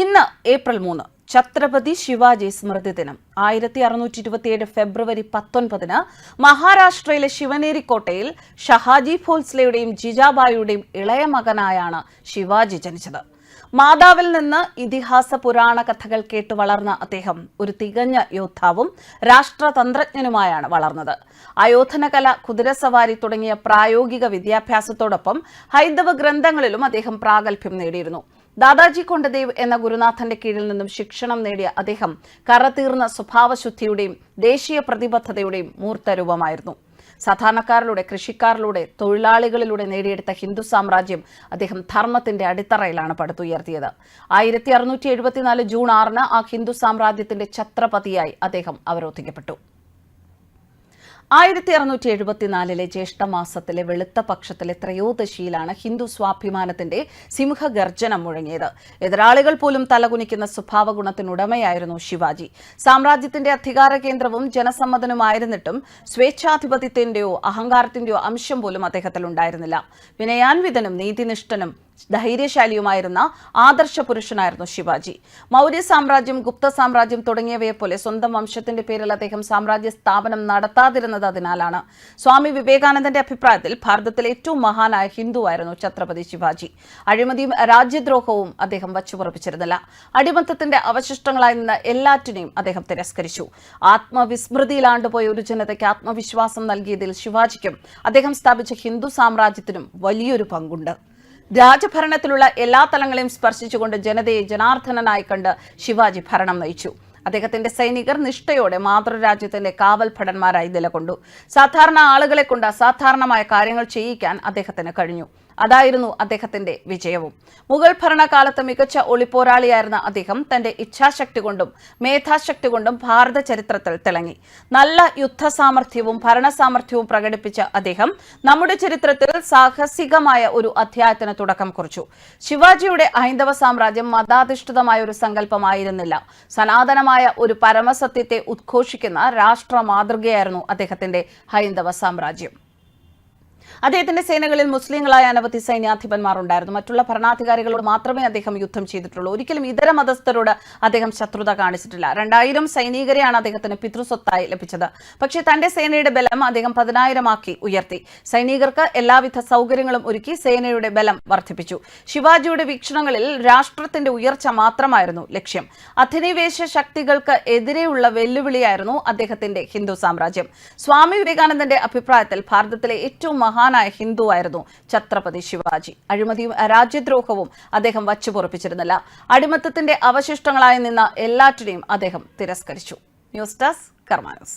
ഇന്ന് ഏപ്രിൽ മൂന്ന് ഛത്രപതി ശിവാജി സ്മൃതി ദിനം. ആയിരത്തി അറുന്നൂറ്റി ഇരുപത്തിയേഴ് ഫെബ്രുവരി പത്തൊൻപതിന് മഹാരാഷ്ട്രയിലെ ശിവനേരിക്കോട്ടയിൽ ഷഹാജി ഫോൾസ്ലയുടെയും ജിജാബായിയുടെയും ഇളയ മകനായാണ് ശിവാജി ജനിച്ചത്. മാതാവിൽ നിന്ന് ഇതിഹാസ പുരാണ കഥകൾ കേട്ട് വളർന്ന അദ്ദേഹം ഒരു തികഞ്ഞ യോദ്ധാവും രാഷ്ട്രതന്ത്രജ്ഞനുമായാണ് വളർന്നത്. അയോധനകല കുതിരസവാരി തുടങ്ങിയ പ്രായോഗിക വിദ്യാഭ്യാസത്തോടൊപ്പം ഹൈന്ദവ ഗ്രന്ഥങ്ങളിലും അദ്ദേഹം പ്രാഗൽഭ്യം നേടിയിരുന്നു. ദാദാജി കൊണ്ടദേവ് എന്ന ഗുരുനാഥന്റെ കീഴിൽ നിന്നും ശിക്ഷണം നേടിയ അദ്ദേഹം കറതീർന്ന സ്വഭാവശുദ്ധിയുടെയും ദേശീയ പ്രതിബദ്ധതയുടെയും മൂർത്തരൂപമായിരുന്നു. സാധാരണക്കാരിലൂടെ കൃഷിക്കാരിലൂടെ തൊഴിലാളികളിലൂടെ നേടിയെടുത്ത ഹിന്ദു സാമ്രാജ്യം അദ്ദേഹം ധർമ്മത്തിന്റെ അടിത്തറയിലാണ് പടുത്തുയർത്തിയത്. ആയിരത്തി അറുന്നൂറ്റി എഴുപത്തിനാല് ജൂൺ ആറിന് ആ ഹിന്ദു സാമ്രാജ്യത്തിന്റെ ഛത്രപതിയായി അദ്ദേഹം അവരോധിക്കപ്പെട്ടു. ആയിരത്തി അറുന്നൂറ്റി എഴുപത്തിനാലിലെ ജ്യേഷ്ഠമാസത്തിലെ വെളുത്ത പക്ഷത്തിലെ ത്രയോദശിയിലാണ് ഹിന്ദു സ്വാഭിമാനത്തിന്റെ സിംഹഗർജനം മുഴങ്ങിയത്. എതിരാളികൾ പോലും തലകുനിക്കുന്ന സ്വഭാവ ഗുണത്തിനുടമയായിരുന്നു ശിവാജി. സാമ്രാജ്യത്തിന്റെ അധികാര കേന്ദ്രവും ജനസമ്മതനുമായിരുന്നിട്ടും സ്വേച്ഛാധിപത്യത്തിന്റെയോ അഹങ്കാരത്തിന്റെയോ അംശം പോലും അദ്ദേഹത്തിൽ ഉണ്ടായിരുന്നില്ല വിനയാൻവിതനും നീതിനിഷ്ഠനും ധൈര്യശാലിയുമായിരുന്ന ആദർശ പുരുഷനായിരുന്നു ശിവാജി. മൗര്യ സാമ്രാജ്യം ഗുപ്ത സാമ്രാജ്യം തുടങ്ങിയവയെ പോലെ സ്വന്തം വംശത്തിന്റെ പേരിൽ അദ്ദേഹം സാമ്രാജ്യ സ്ഥാപനം നടത്താതിരുന്നത് അതിനാലാണ്. സ്വാമി വിവേകാനന്ദന്റെ അഭിപ്രായത്തിൽ ഭാരതത്തിലെ ഏറ്റവും മഹാനായ ഹിന്ദുവായിരുന്നു ഛത്രപതി ശിവാജി. അഴിമതിയും രാജ്യദ്രോഹവും അദ്ദേഹം വച്ചുപുറപ്പിച്ചിരുന്നില്ല അടിമത്തത്തിന്റെ അവശിഷ്ടങ്ങളായി നിന്ന് എല്ലാറ്റിനെയും അദ്ദേഹം തിരസ്കരിച്ചു. ആത്മവിസ്മൃതിയിലാണ്ടുപോയ ഒരു ജനതയ്ക്ക് ആത്മവിശ്വാസം നൽകിയതിൽ ശിവാജിക്കും അദ്ദേഹം സ്ഥാപിച്ച ഹിന്ദു സാമ്രാജ്യത്തിനും വലിയൊരു പങ്കുണ്ട്. രാജഭരണത്തിലുള്ള എല്ലാ തലങ്ങളെയും സ്പർശിച്ചുകൊണ്ട് ജനതയെ ജനാർദ്ദനനായി കണ്ട് ശിവാജി ഭരണം നയിച്ചു. അദ്ദേഹത്തിന്റെ സൈനികർ നിഷ്ഠയോടെ മാതൃരാജ്യത്തിന്റെ കാവൽ ഭടന്മാരായി നിലകൊണ്ടു. സാധാരണ ആളുകളെ കൊണ്ട് അസാധാരണമായ കാര്യങ്ങൾ ചെയ്യിക്കാൻ അദ്ദേഹത്തിന് കഴിഞ്ഞു. അതായിരുന്നു അദ്ദേഹത്തിന്റെ വിജയവും. മുഗൾ ഭരണകാലത്ത് മികച്ച ഒളിപ്പോരാളിയായിരുന്ന അദ്ദേഹം തന്റെ ഇച്ഛാശക്തി കൊണ്ടും മേധാശക്തി കൊണ്ടും ഭാരത ചരിത്രത്തിൽ തിളങ്ങി. നല്ല യുദ്ധ സാമർഥ്യവും ഭരണസാമർഥ്യവും പ്രകടിപ്പിച്ച അദ്ദേഹം നമ്മുടെ ചരിത്രത്തിൽ സാഹസികമായ ഒരു അധ്യായത്തിന് തുടക്കം കുറിച്ചു. ശിവാജിയുടെ ഹൈന്ദവ സാമ്രാജ്യം മതാധിഷ്ഠിതമായ ഒരു സങ്കല്പമായിരുന്നില്ല. സനാതനമായ ഒരു പരമസത്യത്തെ ഉദ്ഘോഷിക്കുന്ന രാഷ്ട്ര മാതൃകയായിരുന്നു അദ്ദേഹത്തിന്റെ ഹൈന്ദവ സാമ്രാജ്യം. അദ്ദേഹത്തിന്റെ സേനകളിൽ മുസ്ലിങ്ങളായ അനവധി സൈന്യാധിപന്മാർ ഉണ്ടായിരുന്നു മറ്റുള്ള ഭരണാധികാരികളോട് മാത്രമേ അദ്ദേഹം യുദ്ധം ചെയ്തിട്ടുള്ളൂ. ഒരിക്കലും ഇതര മതസ്ഥരോട് അദ്ദേഹം ശത്രുത കാണിച്ചിട്ടില്ല. രണ്ടായിരം സൈനികരെയാണ് അദ്ദേഹത്തിന് പിതൃസ്വത്തായി ലഭിച്ചത്. പക്ഷേ തന്റെ സേനയുടെ ബലം അദ്ദേഹം പതിനായിരമാക്കി ഉയർത്തി. സൈനികർക്ക് എല്ലാവിധ സൗകര്യങ്ങളും ഒരുക്കി സേനയുടെ ബലം വർദ്ധിപ്പിച്ചു. ശിവാജിയുടെ വീക്ഷണങ്ങളിൽ രാഷ്ട്രത്തിന്റെ ഉയർച്ച മാത്രമായിരുന്നു ലക്ഷ്യം. അധിനിവേശ ശക്തികൾക്ക് എതിരെയുള്ള വെല്ലുവിളിയായിരുന്നു അദ്ദേഹത്തിന്റെ ഹിന്ദു സാമ്രാജ്യം. സ്വാമി വിവേകാനന്ദന്റെ അഭിപ്രായത്തിൽ ഭാരതത്തിലെ ഏറ്റവും മഹാനായ ഹിന്ദുവായിരുന്നു ഛത്രപതി ശിവാജി. അഴിമതിയും രാജ്യദ്രോഹവും അദ്ദേഹം വച്ചുപൊറപ്പിച്ചിരുന്നില്ല അടിമത്തത്തിന്റെ അവശിഷ്ടങ്ങളായി നിന്ന എല്ലാറ്റിനെയും അദ്ദേഹം തിരസ്കരിച്ചു. News desk കർമാനസ്